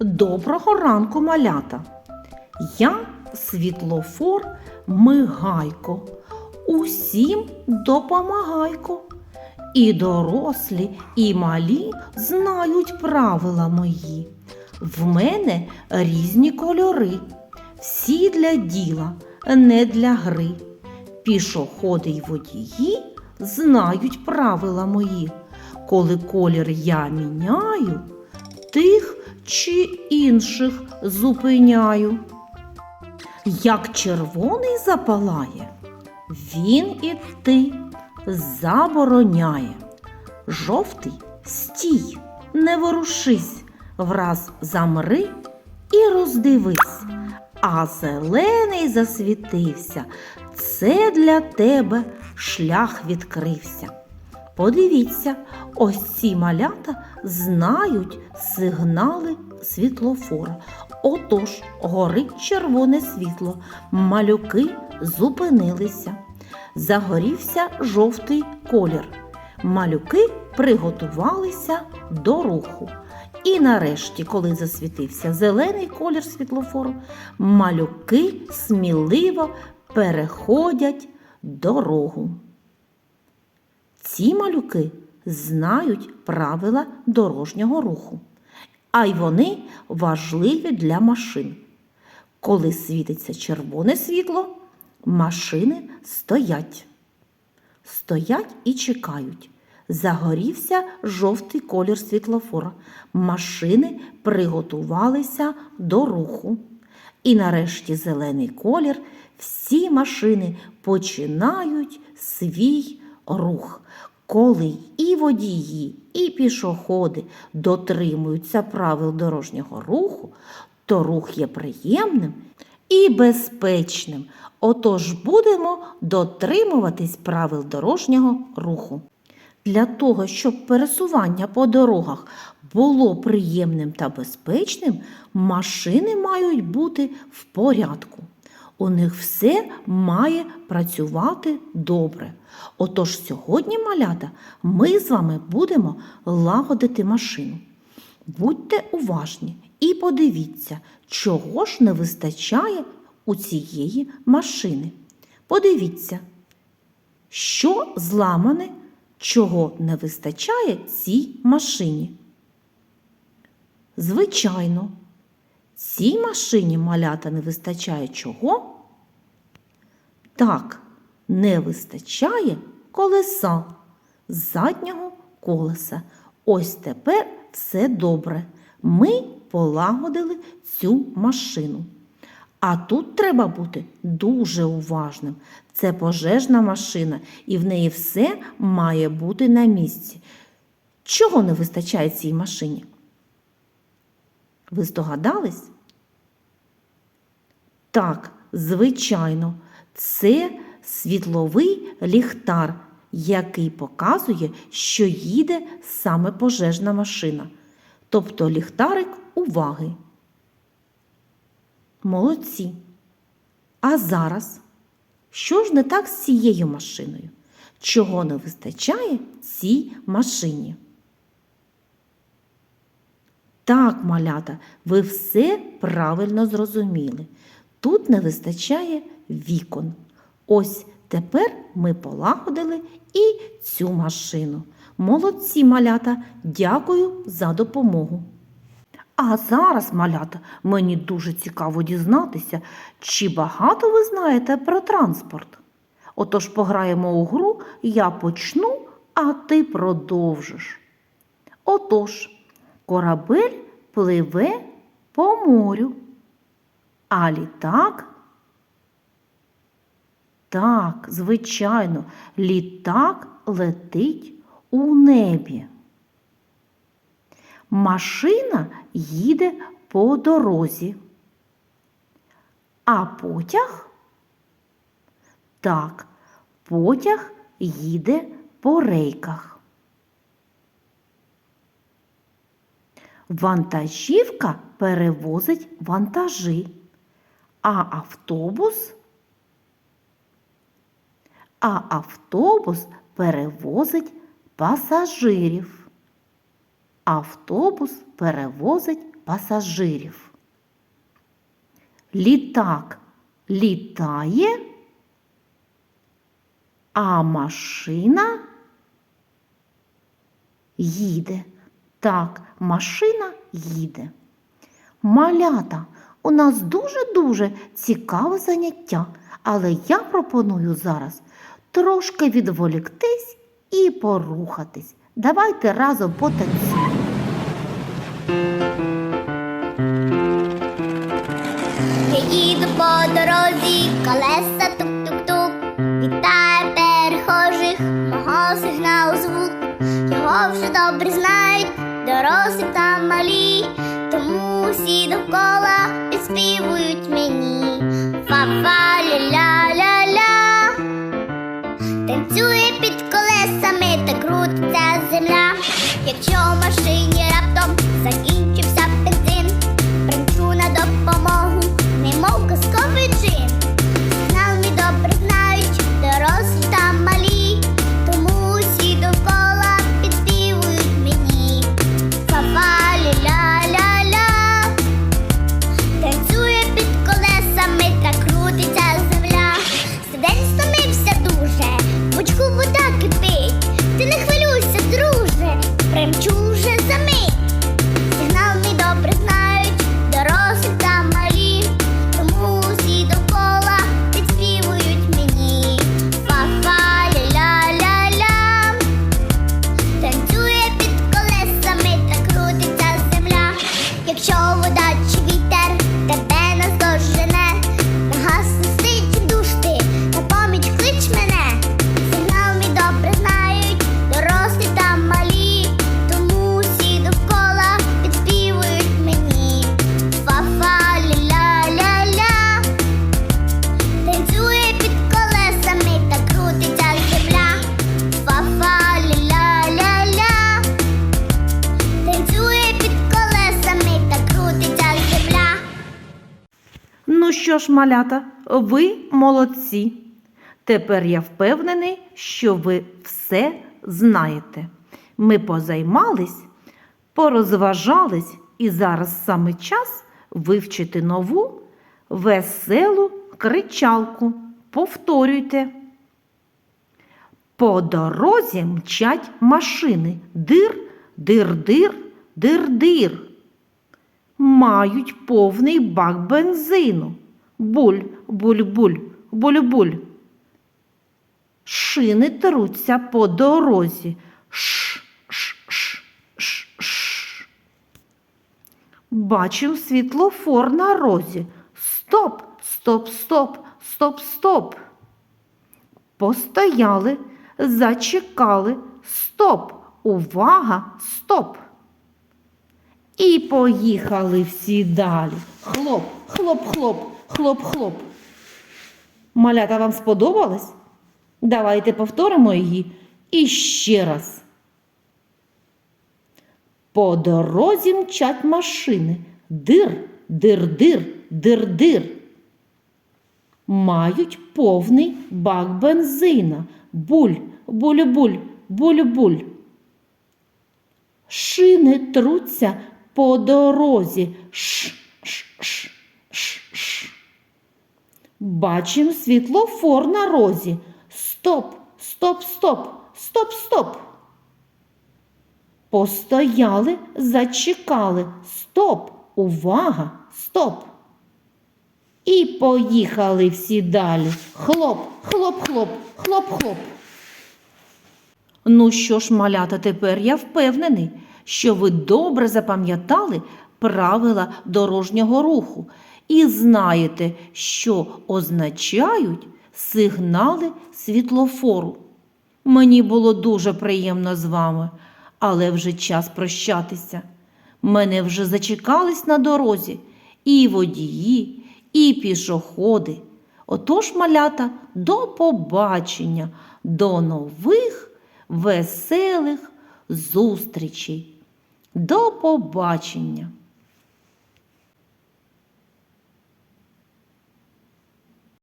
Доброго ранку, малята! Я світлофор Мигайко, усім допомагайко. І дорослі, і малі знають правила мої. В мене різні кольори, всі для діла, не для гри. Пішоходи й водії знають правила мої. Коли колір я міняю, тих чи інших зупиняю. Як червоний запалає, він іти забороняє. Жовтий стій, не ворушись, враз замри і роздивись. А зелений засвітився, це для тебе шлях відкрився. Подивіться, ось ці малята знають сигнали світлофора. Отож, горить червоне світло, малюки зупинилися. Загорівся жовтий колір. Малюки приготувалися до руху. І нарешті, коли засвітився зелений колір світлофору, малюки сміливо переходять дорогу. Ці малюки знають правила дорожнього руху, а й вони важливі для машин. Коли світиться червоне світло, машини стоять. Стоять і чекають. Загорівся жовтий колір світлофора. Машини приготувалися до руху. І нарешті зелений колір. Всі машини починають свій рух. Коли і водії, і пішоходи дотримуються правил дорожнього руху, то рух є приємним і безпечним. Отож будемо дотримуватись правил дорожнього руху. Для того, щоб пересування по дорогах було приємним та безпечним, машини мають бути в порядку. У них все має працювати добре. Отож сьогодні, малята, ми з вами будемо лагодити машину. Будьте уважні і подивіться, чого ж не вистачає у цієї машини. Подивіться, що зламане, чого не вистачає цій машині. Звичайно, цій машині малята не вистачає чого? Так, не вистачає колеса заднього колеса. Ось тепер все добре. Ми полагодили цю машину. А тут треба бути дуже уважним. Це пожежна машина, і в неї все має бути на місці. Чого не вистачає цій машині? Ви здогадались? Так, звичайно, це світловий ліхтар, який показує, що їде саме пожежна машина. Тобто ліхтарик уваги. Молодці. А зараз, що ж не так з цією машиною? Чого не вистачає цій машині? Так, малята, ви все правильно зрозуміли. Тут не вистачає вікон. Ось тепер ми полагодили і цю машину. Молодці малята, дякую за допомогу. А зараз, малята, мені дуже цікаво дізнатися, чи багато ви знаєте про транспорт. Отож пограємо у гру, я почну, а ти продовжиш. Отож, корабель пливе по морю, а літак. Так, звичайно, літак летить у небі. Машина їде по дорозі. А потяг? Так, потяг їде по рейках. Вантажівка перевозить вантажі, а автобус, а автобус перевозить пасажирів. Автобус перевозить пасажирів. Літак літає, а машина їде. Так, машина їде. Малята, у нас дуже-дуже цікаве заняття, але я пропоную зараз трошки відволіктись і порухатись. Давайте разом потанцюємо. Їду по дорозі, колеса тук-тук-тук, вітає перехожих, мого сигналу звук. Його вже добре знають, дорослі та малі, тому всі довкола підспівують мені. Фа-фа, вода чи що ж, малята, ви молодці. Тепер я впевнений, що ви все знаєте. Ми позаймались, порозважались, і зараз саме час вивчити нову веселу кричалку. Повторюйте. По дорозі мчать машини. Дир, дир-дир, дир-дир. Мають повний бак бензину. Буль, буль-буль, буль-буль. Шини труться по дорозі. Ш, ш, ш, ш, ш. Бачив світлофор на розі. Стоп, стоп, стоп, стоп, стоп. Постояли, зачекали. Стоп, увага, стоп. І поїхали всі далі. Хлоп, хлоп, хлоп, хлоп, хлоп. Малята вам сподобалось? Давайте повторимо її іще раз. По дорозі мчать машини. Дир, дир-дир, дир-дир. Мають повний бак бензина. Буль, буль-буль, буль-буль. Шини труться по дорозі. Ш, ш, ш, ш, ш. Бачим світлофор на розі. Стоп, стоп, стоп, стоп, стоп. Постояли, зачекали. Стоп, увага, стоп. І поїхали всі далі. Хлоп, хлоп, хлоп, хлоп, хлоп. Ну що ж, малята, тепер я впевнений, що ви добре запам'ятали правила дорожнього руху і знаєте, що означають сигнали світлофору. Мені було дуже приємно з вами, але вже час прощатися. Мене вже зачекались на дорозі і водії, і пішоходи. Отож, малята, до побачення, до нових веселих зустрічей. До побачення!